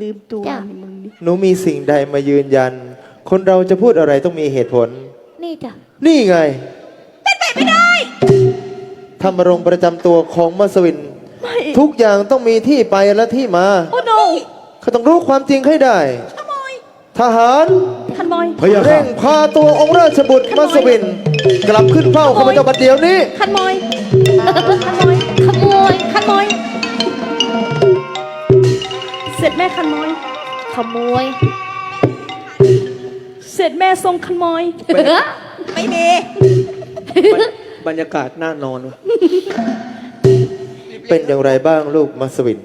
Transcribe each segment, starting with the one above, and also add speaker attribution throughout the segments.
Speaker 1: ลืมตัว
Speaker 2: จ้ะ
Speaker 1: นี่มึงนี่
Speaker 3: หนูมีสิ่งใดมายืนยัน คนเราจะพูดอะไรต้องมีเหตุผล
Speaker 2: นี่จ้ะ
Speaker 3: นี่ไง เป็นไปไม่ได้ธรรมรงค์ประจำตัวของมัสวิน
Speaker 1: ไม่
Speaker 3: ทุกอย่างต้องมีที่ไปและที่มา
Speaker 1: โอ้โน
Speaker 3: เขาต้องรู้ความจริงให้ได้ ทหาร
Speaker 1: ขันบอย
Speaker 4: พยาค่ะ
Speaker 3: เร่งพาตัวองค์ราชบุตรมัสวิน กลับขึ้นเฝ้าข้าพเจ้าบัดเดี๋ยวนี้
Speaker 1: ขันบอยขันบอย
Speaker 2: ขโมย
Speaker 1: ขันบอยเสร็จ แม่ขันบอย
Speaker 2: ขโมย
Speaker 1: เสร็จแม่ทรงขันบอยไม่มี
Speaker 4: บรรยากาศน่านอนวะ
Speaker 3: เป็นอย่างไรบ้างลูกมัสวิน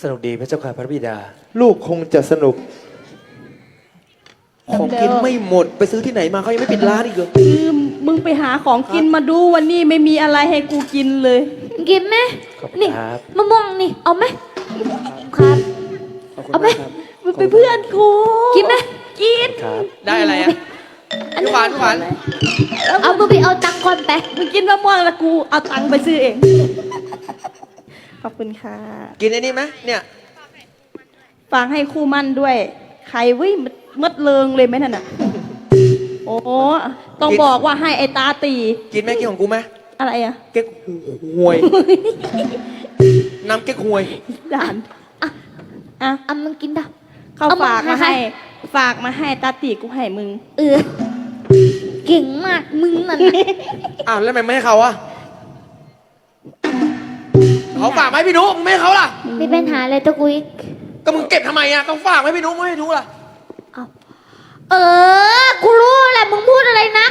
Speaker 5: สนุกดีพระเจ้าค่ะพระบิดา
Speaker 3: ลูกคงจะสนุก
Speaker 4: ของกินไม่หมดไปซื้อที่ไหนมาเขายังไม่ปิดร้านอีกเหรอ
Speaker 1: คือมึงไปหาของกินมาดูวันนี้ไม่มีอะไรให้กูกินเลย
Speaker 2: กินไหม
Speaker 5: ขอบคุณ
Speaker 2: นี่
Speaker 5: ครับ
Speaker 2: มะม่วงนี่เอาไหม ครับ
Speaker 4: ขอบคุณ
Speaker 2: เอาไหม
Speaker 4: มากครับ
Speaker 1: มึงเป็นเพื่อนกู
Speaker 2: กินไหม
Speaker 1: กิน
Speaker 5: ครับ
Speaker 4: ได้อะไรอะพี่หวานพี่หวาน
Speaker 2: เอามึงไปเอาตังค์ก่อนไป
Speaker 1: มึงกินมะม่วงแล้วกูเอาตังค์ไปซื้อเอง ขอบคุณค่ะ
Speaker 4: กินไอ้นี่ไหมเนี่ย
Speaker 1: ฝากให้คู่มั่นด้วย ใครเว้ยมดมดเลิงเลยไหมนั่นน่ะ โอ้ต้อง
Speaker 4: กิน
Speaker 1: บอกว่าให้ไอ้ตาตี
Speaker 4: กินไหมกินของกูไหม
Speaker 1: อะไรอะ
Speaker 4: เก๊กหวย น้ำเก๊กหวย
Speaker 1: ด่าน
Speaker 2: อะ
Speaker 1: อะ
Speaker 2: เอามึงกินดะ
Speaker 1: เขา
Speaker 2: เอามา
Speaker 1: ฝากมา
Speaker 2: ให้
Speaker 1: ให้ ฝากมาให้ตาตีกูให้มึง
Speaker 2: เออ เก่งมากมึงนั่นน่ะ
Speaker 4: อ้าวแล้วทำไมไม่ให้เขาอะเขาฝากมาให้พี่นุ๊กมึงไม่ให้เขาล่ะ
Speaker 2: มีปัญหาอะไรตัวกูอีก
Speaker 4: ก็มึงเก็บทำไมอะก็ฝากมาให้พี่นุ๊กไม่ให้นุ๊กล่ะ
Speaker 2: เอาเออ กูรู้แหละมึงพูดอะไรนะ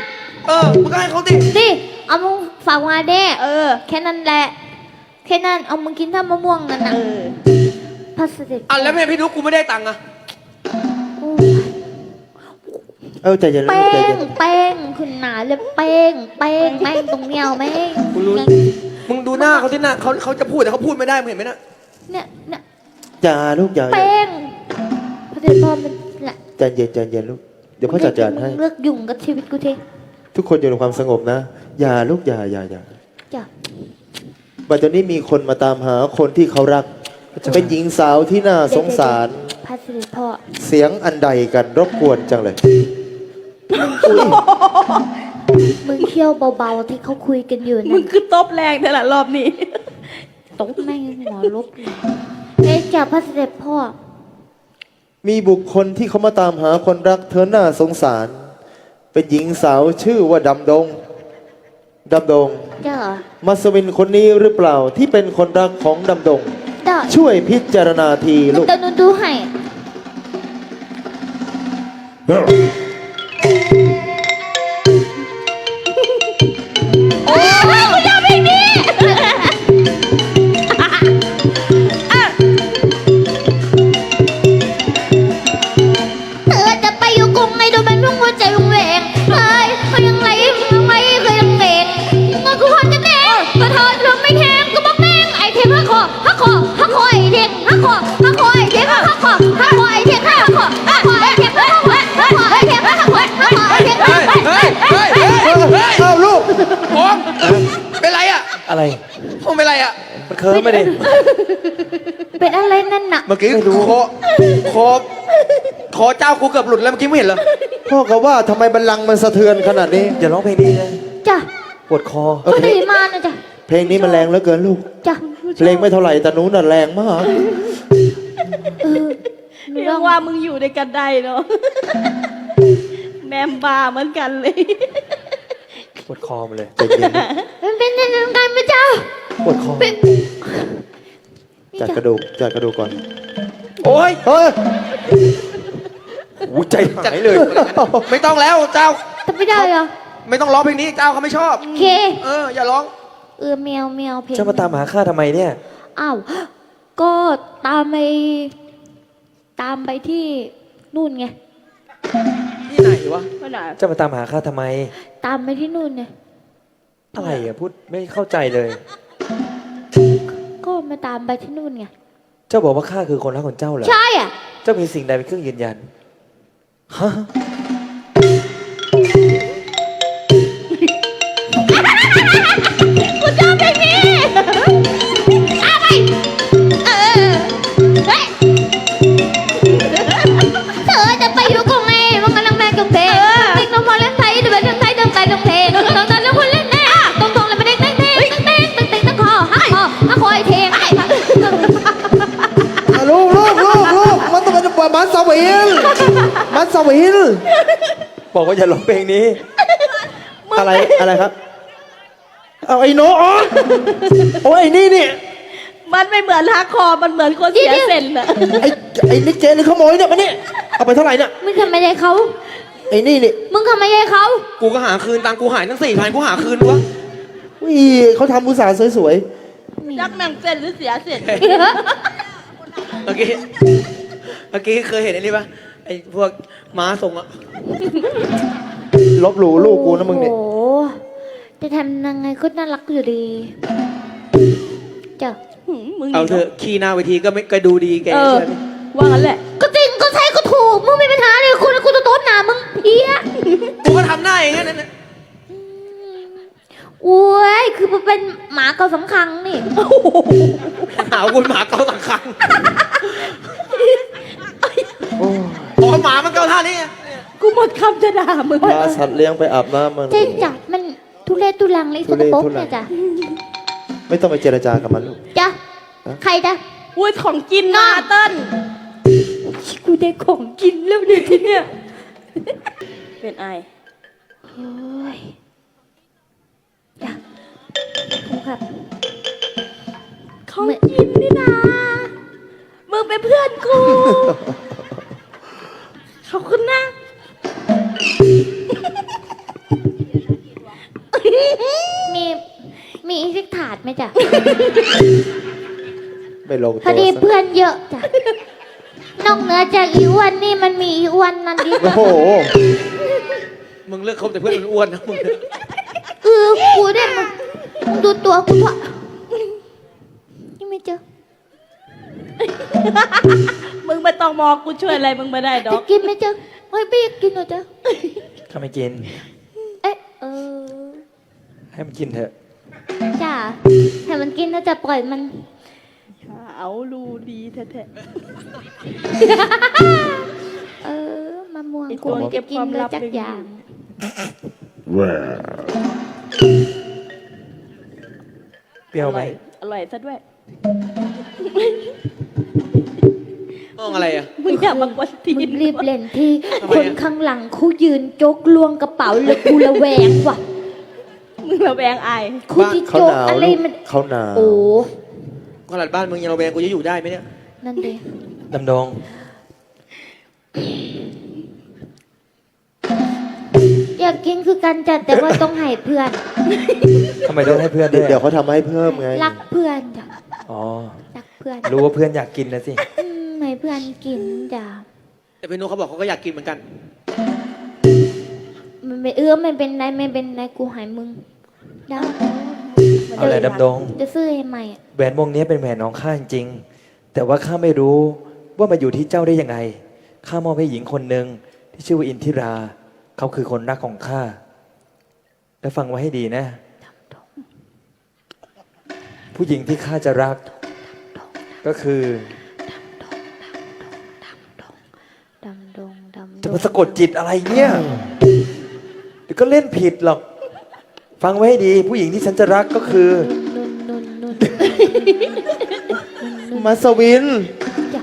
Speaker 4: เออมึงก็ให้เขาดิ
Speaker 2: ดิเอามึงฝากมาเด้
Speaker 1: เออ
Speaker 2: แค่นั้นแหละ แค่นั้น เอามึงกินท่ามะม่วงนั่นนะ
Speaker 1: เออ
Speaker 2: พาสติ
Speaker 4: อะแล้วทำไมพี่นุ๊กกูไม่ได้ตังค์อะ
Speaker 3: เออใจเย็นลู
Speaker 2: แป้
Speaker 3: กใจ
Speaker 2: ง
Speaker 3: เย็น
Speaker 2: แป้งขึ้นหนาเลยแป้งแป้งแป้งตรงเนี้ยเอาแม่ง
Speaker 4: กูรู้มึงดูหน้าเขาที่หน้าเขาเขาจะพูดแต่เขาพูดไม่ได้มึงเห็นไหมน่ะ
Speaker 2: เนี่ยเนี่ย
Speaker 3: อย่าลูกอย่าอย่า
Speaker 2: แป้งพระเดชพ่อมันแหละ
Speaker 3: ใจเย็นใจเย็นลูกเดี๋ยวพ่อจัดการให้
Speaker 2: มึงเลิกยุ่งกับชีวิตกูที
Speaker 3: ทุกคนอยู่ในความสงบนะ อย่าลูกอย่าอย่าอย่า
Speaker 2: จ้ะ
Speaker 3: บัดเดี๋ยวนี้มีคนมาตามหาคนที่เขารัก เป็นหญิงสาวที่น่าสงสาร
Speaker 2: พระเดชพ่อ
Speaker 3: เสียงอันใดกันรบกวนจังเลย
Speaker 2: มึงเคี่ยวเบาๆที่เขาคุยกันอยู่
Speaker 1: มึ
Speaker 2: นั่
Speaker 1: ง
Speaker 2: น
Speaker 1: คือตบแรงแต่ละรอบนี้
Speaker 2: ตกแม่งหัวลบเลยเอ๊ะจ้ะพระเดชพ่อ
Speaker 3: มีบุคคลที่เขามาตามหาคนรักเธอน่าสงสาร เป็นหญิงสาวชื่อว่าดำดงดำดง
Speaker 2: จ้ะ
Speaker 3: มัสวินคนนี้หรือเปล่าที่เป็นคนรักของดำดง
Speaker 2: จ้ะ
Speaker 3: ช่วยพิจารณาทีลูก
Speaker 2: เดี๋ยวหนูดูให้โอ้ยกูจะไม่มีเธอจะไปอยู่กรุงไม่ดูเป็นพุ่งหัวใจวงแหวงเฮ้ยเขายังไงยังไงเคยยังเด็กเมื่อกูพอจะแดงก็เธอลมไม่แทง ก็บอกแม่งไอเทมฮักคอฮักคอฮักคอไอเทมฮักคอฮักคอไอเทมฮักคอฮักคอไอเทมฮักคอฮักคอไอเทมฮักคอฮักคอไอเทมฮักคอฮักคอไอเทมฮักคอ
Speaker 4: เฮ้ยเฮ้ยเฮ้ยเฮ้ยเฮ้ย
Speaker 3: เอ้าลูก
Speaker 4: ผมเป็นไรอะ
Speaker 5: อะไร
Speaker 4: ผมเป็นไรอะ
Speaker 5: มันเคิร์มไม่ได้
Speaker 2: เป็นอะไรนั่นน่ะ
Speaker 4: เมื่อกี้คอคอคอเจ้ากูเกือบหลุดแล้วเมื่อกี้ไม่เห็นเหรอ
Speaker 3: พ่อก็ว่าทำไมบัลลังก์มันสะเทือนขนาดนี้
Speaker 5: อย่าร้องเพลงนี้นะ
Speaker 2: จ้ะ
Speaker 5: ปวดคอ
Speaker 3: เออ
Speaker 2: ก็ดีมานะจ้ะ
Speaker 3: เพลงนี้มันแรงเหลือเกินลูก
Speaker 2: จ้ะ
Speaker 3: เพลงไม่เท่าไหร่แต่หนู้น่ะแรงมาก
Speaker 2: เออหนู
Speaker 1: เรี
Speaker 2: ล
Speaker 1: ย
Speaker 2: อกง
Speaker 1: ว่ามึงอยู่ด้วยกันได้เนาะ แมมบาเหมือนกันเลย
Speaker 5: ปวดคอหมาเลย
Speaker 3: ใจเย็นลูก
Speaker 2: มันเป็นยังไงกันพระเจ้า
Speaker 5: ปวดคอ
Speaker 2: เป็นนี่
Speaker 3: จัด
Speaker 2: จ้ะ
Speaker 3: กระดูกจัดกระดูกก่อน
Speaker 4: โอ้ย
Speaker 3: เฮ้ย
Speaker 5: อู้ใจหายเลย
Speaker 4: ไม่ต้องแล้วเจ้า
Speaker 2: ทำไม่ได้เหรอ
Speaker 4: ไม่ต้องร้องเพลงนี้เจ้าเขาไม่ชอบ
Speaker 2: โอเค
Speaker 4: เอออย่าร้อง
Speaker 2: เออแมวแมวเพลง
Speaker 5: เจ้ามาตามหาข้าทำไมเนี่ย
Speaker 2: อ้าว ก็ตามไป ตามไปที่นู่นไง
Speaker 4: ที่ไหนวะ
Speaker 1: ไม่ได้
Speaker 5: เจ้ามาตามหาข้าทำไม
Speaker 2: ตามไปที่นู่นไง
Speaker 5: อะไรอะพูดไม่เข้าใจเลย
Speaker 2: ก็มาตามไปที่นู่นไง
Speaker 5: เจ้าบอกว่าข้าคือคนรักของเจ้าเหรอ
Speaker 2: ใช่อะ
Speaker 5: เจ้ามีสิ่งใดเป็นเครื่องยืนยัน ฮะ
Speaker 3: วินมัสวิน
Speaker 5: บอกว่าอย่าร้องเพลงนี้
Speaker 3: อะไรอะไรครับ เอาไอ้โนอ๋อโอ้ยไอ้นี่นี่
Speaker 1: มันไม่เหมือนฮักคอร์มันเหมือนคนเสียเซนอะ
Speaker 3: ไอ้ไอ้นี่เจนี่ขโมยเนี่ยมาเนี่ยเอาไปเท่าไหร่เนี่ย
Speaker 2: มึงทำไมได้เขา
Speaker 3: ไอ้นี่นี่
Speaker 2: มึงทำไมได้เขา
Speaker 4: กูก็หาคืนตังค์กูหายทั้งสี่พันกูหาคืนวะ
Speaker 3: วิเขาทำอุตสาห์สวย
Speaker 1: ยักแม่งเซนหรือเสียเซน
Speaker 4: เมื่อกี้ เมื่อกี้เคยเห็นไอ้นี่ปะไอ้พวกม้าส่งอะ
Speaker 3: ๆลบหลู่ลูกกูนะมึงเนี่ย
Speaker 2: โอ้โหจะทำยังไงก็น่ารักอยู่ดีเจ้า
Speaker 1: หืมมึง
Speaker 4: เอาเถอะขี้หน้าเวทีก็ไม่ก็ดูดีแก
Speaker 1: เออ
Speaker 4: เชื่อไหม
Speaker 1: ว่างั้นแหละ
Speaker 2: ก็จริงก็ใช่ก็ถูก มึงมีปัญหาเลยคุณกูจะโต๊ะหนามึงเพี้ย
Speaker 4: กูก็ทำหน้าอย่างนั้นนะ
Speaker 2: โอ้ยคือมันเป็นหมาเกาสำคัญนี่
Speaker 4: หาว่ากูหมาเกาสังคัง
Speaker 3: โอ้ย
Speaker 4: อ๋อห มามันเกาท่านี้ไง
Speaker 1: กูหมดคำจะด่ามึง
Speaker 3: พาสัตว์เลี้ยงไปอาบน้ำมัน
Speaker 2: เจ๊จ้ะมันทุเรศทุลังเลยส
Speaker 3: ทุ
Speaker 2: ก
Speaker 3: เรศ
Speaker 2: ปรก
Speaker 3: ทุลัง
Speaker 2: เนี่ยจ้ะ
Speaker 3: ไม่ต้องไปเจรจากับมันลูก
Speaker 2: จ้ะใครจ้ะ
Speaker 1: อุ้ยของกินมาเติ้ลกูได้ของกินแล้วเนี่ยทีเนี้ยเป็นไอ
Speaker 2: โอ้ยจ้ะขอบคุณครับ
Speaker 1: ของกินนี่นะมึงเป็นเพื่อนกู ขอบคุณนะ
Speaker 2: มีมีอีกสักถาดไหมจ๊ะ
Speaker 3: ไม่ลง
Speaker 2: พอ
Speaker 3: ตัว
Speaker 2: ดี
Speaker 3: ซะ
Speaker 2: เพื่อนเยอะจ้ะนอกเหนือจากอีอ้วันนี่มันมีอีอ้วันนั่นดิ
Speaker 3: โอ้โห
Speaker 4: มึงเลือกคบแต่เพื่อนอ้วนๆนะมึงเนี่ย
Speaker 2: เออกูได้มามึงดูตัวกูเถอะยังไม่เจอ
Speaker 1: มึงไม่ต้องมองกูช่วยอะไรมึงไม่ได้ดอ
Speaker 2: จะ
Speaker 1: ก
Speaker 2: กินไม่เจอเฮ้ยไม่อยากกินเหรอจ๊ะ
Speaker 5: ถ้าไม่กิน
Speaker 2: เอ๊ะเออ
Speaker 5: ให้มันกินเถอะ
Speaker 2: จ้ะให้มันกินแล้วจะปล่อยมัน
Speaker 1: เอารูดีแท้
Speaker 2: เออมะม่วง
Speaker 1: ไอ้
Speaker 2: กู
Speaker 1: ตัว
Speaker 2: ไม่
Speaker 1: เก็
Speaker 2: จะ
Speaker 1: บ
Speaker 2: กิ
Speaker 1: คนวาม
Speaker 2: เล
Speaker 1: ลั
Speaker 2: ย
Speaker 1: บ
Speaker 2: จัก
Speaker 1: ไม่มี
Speaker 2: อย่าง
Speaker 5: เปรี้ยว
Speaker 1: ๆอ
Speaker 5: ไหม
Speaker 1: ร่อยอร่อยซะด้วย
Speaker 4: มองอะไรอะ
Speaker 1: มึงอย่ามากวนตี
Speaker 2: มึ
Speaker 1: น
Speaker 2: งรีบเล่นที่
Speaker 4: ทำไม
Speaker 2: คน
Speaker 4: อะ
Speaker 2: ข้างหลังเขายืนจกลวงกระเป๋าเลยกูระแวงว่ะ
Speaker 1: มึงระแวงอาย
Speaker 2: กูที่
Speaker 3: เขา
Speaker 2: จ
Speaker 3: ห
Speaker 2: ก
Speaker 3: นาว
Speaker 2: อะไร
Speaker 3: ลูก
Speaker 2: มัน
Speaker 3: เขาหนาว
Speaker 2: โอ้
Speaker 4: ขนาดบ้านมึงยังระแวงกูจะอยู่ได้ไหมเนี่ย
Speaker 2: นั่นดิ
Speaker 5: ดำดง
Speaker 2: อยากกินคือกันจ้ะแต่ว่าต้องให้เพื่อน
Speaker 5: ทำไมต้องให้เพื่อนด้วย
Speaker 3: เดี๋ยวเขาทำให้เพิ่มไง
Speaker 2: รักเพื่อนจ้ะ
Speaker 5: อ๋อ
Speaker 2: รักเพื่อน
Speaker 5: รู้ว่าเพื่อนอยากกินนะสิ
Speaker 2: อืม ให้เพื่อนกินจ้ะ
Speaker 4: แต่พี่นุ๊กเขาบอกเขาก็อยากกินเหมือนกัน
Speaker 2: มันไม่เอื้อไม่เป็นไรไม่เป็นไรกูใหายมึงได้
Speaker 5: เอาแหละดำดง
Speaker 2: จะซื้อให้ใหม่อะ
Speaker 5: แหวนวงนี้เป็นแหวนของข้าจริงๆแต่ว่าข้าไม่รู้ว่ามาอยู่ที่เจ้าได้ยังไง ข้ามอบให้หญิงคนหนึ่งที่ชื่อว่าอินทิรา เขาคือคนรักของข้า และฟังไว้ให้ดีนะ ผู้หญิงที่ข้าจะรัก ก็คือ มาสะกดจิตอะไรเนี่ยเดี๋ยวก็เล่นผิดหรอก ฟังไว้ให้ดี ผู้หญิงที่ฉันจะรักก็คือ
Speaker 2: นุ่นนุ่นนุ่น
Speaker 3: มาสวิน
Speaker 2: จ้ะ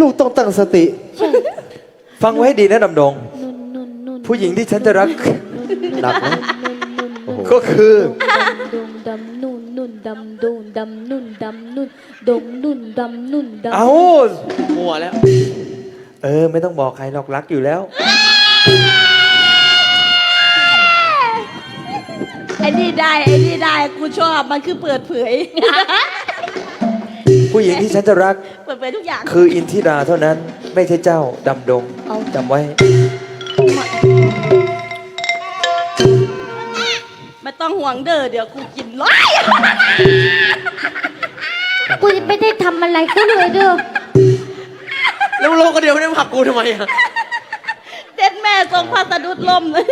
Speaker 3: ลูกต้องตั้งสติ
Speaker 2: ใช่
Speaker 5: ฟังไว้ให้ดีนะดำดง
Speaker 2: นุ่นนุ่นนุ่น
Speaker 5: ผู้หญิงที่ฉันจะรัก
Speaker 3: หนักนะ
Speaker 2: นุ่นนุ่น
Speaker 3: โอ้โห
Speaker 5: ก็คือ
Speaker 2: ดงดำนุ่นนุ่นดำดงดำนุ่นดำนุ่นดงนุ่นดำนุ่นดำ
Speaker 5: เอา
Speaker 4: มัวแล้ว
Speaker 5: เออ ไม่ต้องบอกใครหรอกรักอยู่แล้ว
Speaker 1: ไอ้นี่ได้ไอ้นี่ได้กูชอบมันคือเปิดเผย
Speaker 5: ผู้หญิงที่ฉันจะรัก
Speaker 1: เปิดเผยทุกอย่าง
Speaker 5: คืออินทิราเท่านั้น ไม่ใช่เจ้าดำดงจำไว้
Speaker 1: ไม่ต้องห่วงเด้อเดี๋ยวกูกินร้อย
Speaker 2: กูจะไม่ได้ทำอะไรก็เลยเด้อ
Speaker 4: แล้วโลกก็เดียวไม่ได้ผลักกูทำไมอะ
Speaker 1: เด็ดแม่ทรงพาสะดุดลมเลย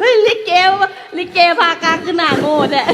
Speaker 1: เฮ้ยลิเกวะลิเกพากลางขึ้นหน้าโง่เนี่ย